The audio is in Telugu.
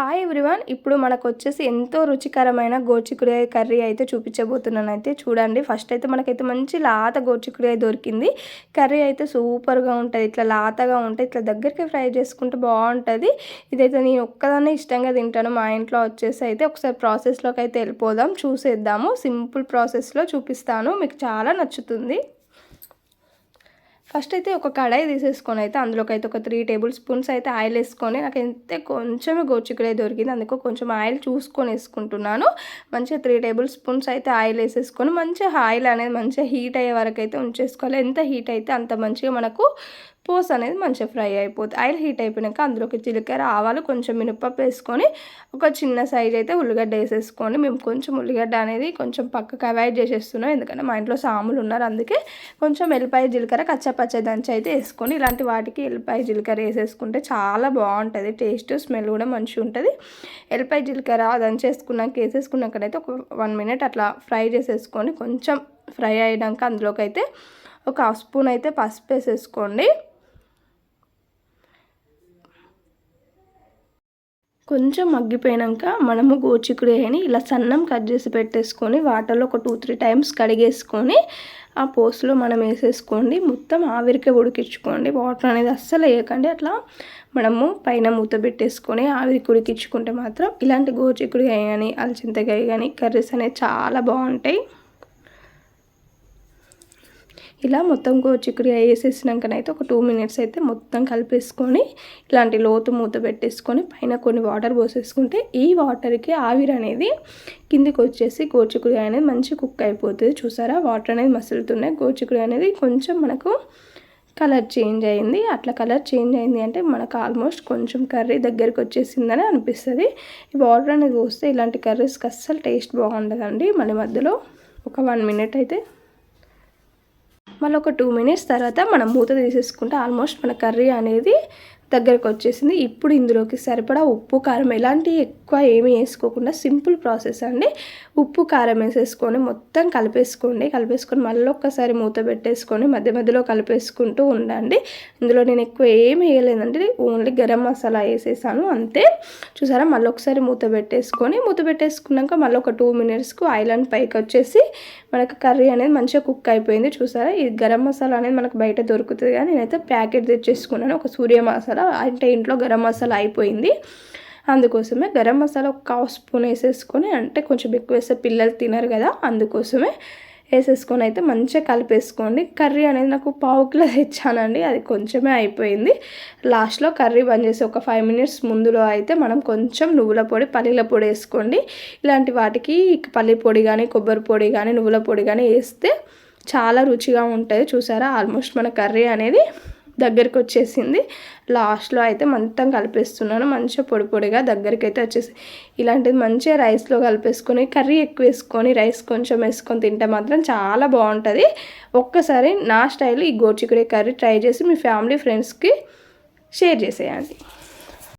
హాయ్ ఎవ్రీవన్ ఇప్పుడు మనకు వచ్చేసి ఎంతో రుచికరమైన గోచికుడియాయ కర్రీ అయితే చూపించబోతున్నాను అయితే చూడండి ఫస్ట్ అయితే మనకైతే మంచి లాత గోచికుడియాయ దొరికింది. కర్రీ అయితే సూపర్గా ఉంటుంది. ఇట్లా లాతగా ఉంటుంది ఇట్లా దగ్గరికి ఫ్రై చేసుకుంటే బాగుంటుంది. ఇదైతే నేను ఒక్కదాన్నే ఇష్టంగా తింటాను. మా ఇంట్లో వచ్చేసి అయితే ఒకసారి ప్రాసెస్లోకి అయితే వెళ్ళిపోదాం. చూసేద్దాము. సింపుల్ ప్రాసెస్లో చూపిస్తాను. మీకు చాలా నచ్చుతుంది. ఫస్ట్ అయితే ఒక కడాయి తీసేసుకొని అయితే అందులోకి అయితే ఒక త్రీ టేబుల్ స్పూన్స్ అయితే ఆయిల్ వేసుకొని నాకు అయితే కొంచెమే గోచిక్కుడే దొరికింది అందుకు కొంచెం ఆయిల్ చూసుకొని వేసుకుంటున్నాను. మంచిగా త్రీ టేబుల్ స్పూన్స్ అయితే ఆయిల్ వేసేసుకొని మంచిగా ఆయిల్ అనేది మంచిగా హీట్ అయ్యే వరకు అయితే ఉంచేసుకోవాలి. ఎంత హీట్ అయితే అంత మంచిగా మనకు పోస్ అనేది మంచిగా ఫ్రై అయిపోతుంది ఆయిల్ హీట్ అయిపోయాక అందులోకి జీలకర్ర ఆవాలు కొంచెం మినపప్పు వేసుకొని ఒక చిన్న సైజ్ అయితే ఉల్లిగడ్డ వేసేసుకోండి. మేము కొంచెం ఉల్లిగడ్డ అనేది కొంచెం పక్కకు అవాయిడ్ చేసేస్తున్నాం. ఎందుకంటే మా ఇంట్లో సాములు ఉన్నారు. అందుకే కొంచెం ఎల్లిపాయ జీలకర్ర కచ్చపచ్చ దంచి అయితే వేసుకొని ఇలాంటి వాటికి ఎల్లిపాయ జీలకర్ర వేసేసుకుంటే చాలా బాగుంటుంది. టేస్ట్ స్మెల్ కూడా మంచిగా ఉంటుంది. ఎల్లిపాయ జీలకర్ర దంచి వేసుకున్నాక వేసేసుకున్నాకైతే ఒక వన్ మినిట్ అట్లా ఫ్రై చేసేసుకొని కొంచెం ఫ్రై అయ్యాక అందులోకి అయితే ఒక హాఫ్ స్పూన్ అయితే పసుపు వేసేసుకోండి. కొంచెం మగ్గిపోయాక మనము గోచికుడిని ఇలా సన్నం కట్ చేసి పెట్టేసుకొని వాటర్లో ఒక టూ త్రీ టైమ్స్ కడిగేసుకొని ఆ పోస్ట్లో మనం వేసేసుకోండి. మొత్తం ఆవిరికే ఉడికించుకోండి. వాటర్ అనేది అస్సలు వేయకండి. అట్లా మనము పైన మూత పెట్టేసుకొని ఆవిరికి ఉడికించుకుంటే మాత్రం ఇలాంటి గోచికుడికాయ కానీ అలచింతకాయ కానీ కర్రీస్ అనేవి చాలా బాగుంటాయి. ఇలా మొత్తం చిక్కుడుగా వేసేసినాకనైతే ఒక టూ మినిట్స్ అయితే మొత్తం కలిపేసుకొని ఇలాంటి లోతు మూత పెట్టేసుకొని పైన కొన్ని వాటర్ పోసేసుకుంటే ఈ వాటర్కి ఆవిరి అనేది కిందికి వచ్చేసి గోచిక్కుడుగా అనేది మంచి కుక్ అయిపోతుంది. చూసారా? వాటర్ అనేది మసులుతున్నాయి. గోచిక్కుడుగా అనేది కొంచెం మనకు కలర్ చేంజ్ అయింది. అట్లా కలర్ చేంజ్ అయింది అంటే మనకు ఆల్మోస్ట్ కొంచెం కర్రీ దగ్గరికి వచ్చేసిందని అనిపిస్తుంది. ఈ వాటర్ అనేది పోస్తే ఇలాంటి కర్రీస్కి అస్సలు టేస్ట్ బాగుండదండి. మళ్ళీ మధ్యలో ఒక వన్ మినిట్ అయితే మళ్ళీ ఒక టూ మినిట్స్ తర్వాత మనం మూత తీసేసుకుంటే ఆల్మోస్ట్ మన కర్రీ అనేది దగ్గరకు వచ్చేసింది ఇప్పుడు ఇందులోకి సరిపడా ఉప్పు కారం ఎలాంటి ఎక్కువ ఏమి వేసుకోకుండా సింపుల్ ప్రాసెస్ అండి. ఉప్పు కారం వేసేసుకొని మొత్తం కలిపేసుకోండి. కలిపేసుకొని మళ్ళీ ఒక్కసారి మూత పెట్టేసుకొని మధ్య మధ్యలో కలిపేసుకుంటూ ఉండండి. ఇందులో నేను ఎక్కువ ఏమి వేయలేదంటే ఓన్లీ గరం మసాలా వేసేసాను అంతే. చూసారా? మళ్ళీ ఒకసారి మూత పెట్టేసుకొని మూత పెట్టేసుకున్నాక మళ్ళీ ఒక టూ మినిట్స్కు ఆయిల్ పైకి వచ్చేసి మనకు కర్రీ అనేది మంచిగా కుక్ అయిపోయింది. చూసారా? ఈ గరం మసాలా అనేది మనకు బయట దొరుకుతుంది కానీ నేనైతే ప్యాకెట్ తెచ్చేసుకున్నాను. ఒక సూర్య మసాలా. అంటే ఇంట్లో గరం మసాలా అయిపోయింది. అందుకోసమే గరం మసాలా ఒక హాఫ్ స్పూన్ వేసేసుకొని అంటే కొంచెం ఎక్కువ వేస్తే పిల్లలు తినరు కదా అందుకోసమే వేసేసుకొని అయితే మంచిగా కలిపేసుకోండి. కర్రీ అనేది నాకు పావు కిలో తెచ్చానండి అది కొంచెమే అయిపోయింది. లాస్ట్లో కర్రీ బంద్ చేసి ఒక ఫైవ్ మినిట్స్ ముందులో అయితే మనం కొంచెం నువ్వుల పొడి పల్లీల పొడి వేసుకోండి. ఇలాంటి వాటికి పల్లి పొడి కానీ కొబ్బరి పొడి కానీ నువ్వుల పొడి కానీ వేస్తే చాలా రుచిగా ఉంటుంది చూసారా? ఆల్మోస్ట్ మన కర్రీ అనేది దగ్గరికి వచ్చేసింది లాస్ట్లో అయితే మొత్తం కలిపేస్తున్నాను. మంచిగా పొడి పొడిగా దగ్గరికి అయితే వచ్చేసి ఇలాంటిది మంచిగా రైస్లో కలిపేసుకొని కర్రీ ఎక్కువ వేసుకొని రైస్ కొంచెం వేసుకొని తింటే మాత్రం చాలా బాగుంటుంది. ఒక్కసారి నా స్టైల్ ఈ గోచికుడే కర్రీ ట్రై చేసి మీ ఫ్యామిలీ ఫ్రెండ్స్కి షేర్ చేసేయండి.